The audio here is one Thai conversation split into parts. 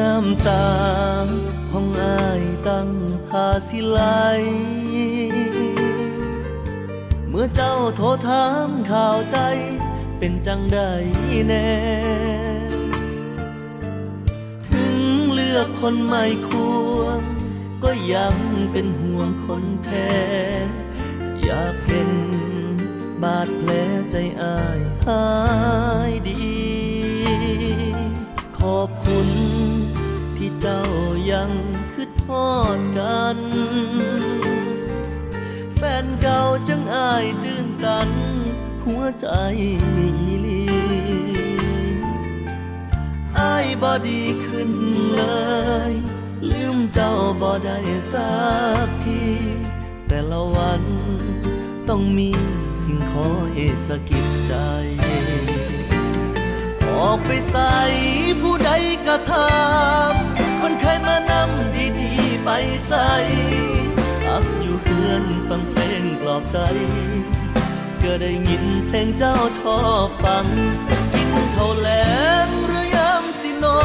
น้ำตาห้องอายตั้งพาสิไหลเมื่อเจ้าโทรถามข่าวใจ เป็นจังได้แน่ ถึงเลือกคนใหม่ควง ก็ยังเป็นห่วงคนแพ้อยากเห็นบาดแผลใจอายหายดี ขอบคุณ ยังคือทอดกัน แฟนเก่าจังอายตื่นตัน หัวใจมีลีอายบอดีขึ้นเลย ลืมเจ้าบอได้สักที แต่ละวันต้องมีสิ่งคอยสะกิดใจออกไปใส่ผู้ใดกระทำ ใสอักอยู่เฮือนฟังเพลงปลอบใจ ก็ได้ยินเพลงเจ้าชอบฟังกินข้าวแลงหรือยามสินอ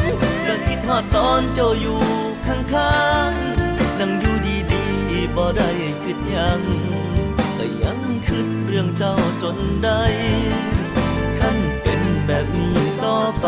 นก็คิดฮอดตอนเจ้าอยู่ข้างๆนั่งอยู่ดีๆบ่ได้คิดยังก็ยังคิดเรื่องเจ้าจนได้คันเป็นแบบนี้ต่อไป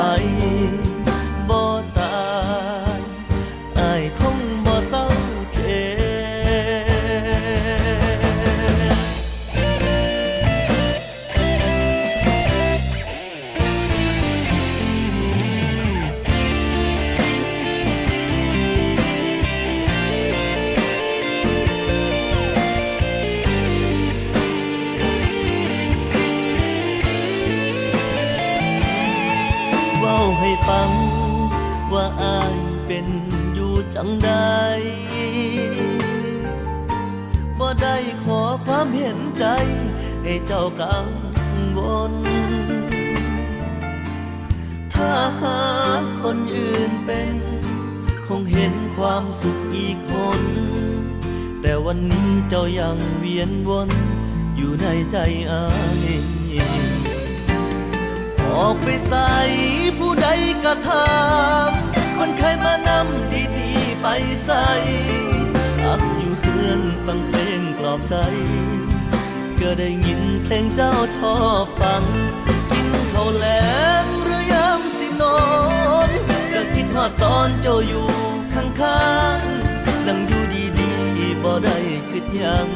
จังใดบ่ได้ขอความเห็นใจ ให้เจ้ากังวล ถ้าหาคนอื่นเป็น คงเห็นความสุขอีกคน แต่วันนี้เจ้ายังเวียนวน อยู่ในใจอายออกไปใส่ผู้ใดกระทำ ปลอบใจ ก็ได้ยินเพลงเจ้าทอฟัง กินข้าวแลงหรือยามสินอนก็คิดฮอดตอนเจ้าอยู่ข้างๆนั่งอยู่ดีๆบ่ได้คิดยัง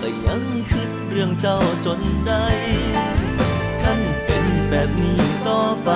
ก็ยังคิดเรื่องเจ้าจนได้คันเป็นแบบนี้ต่อไป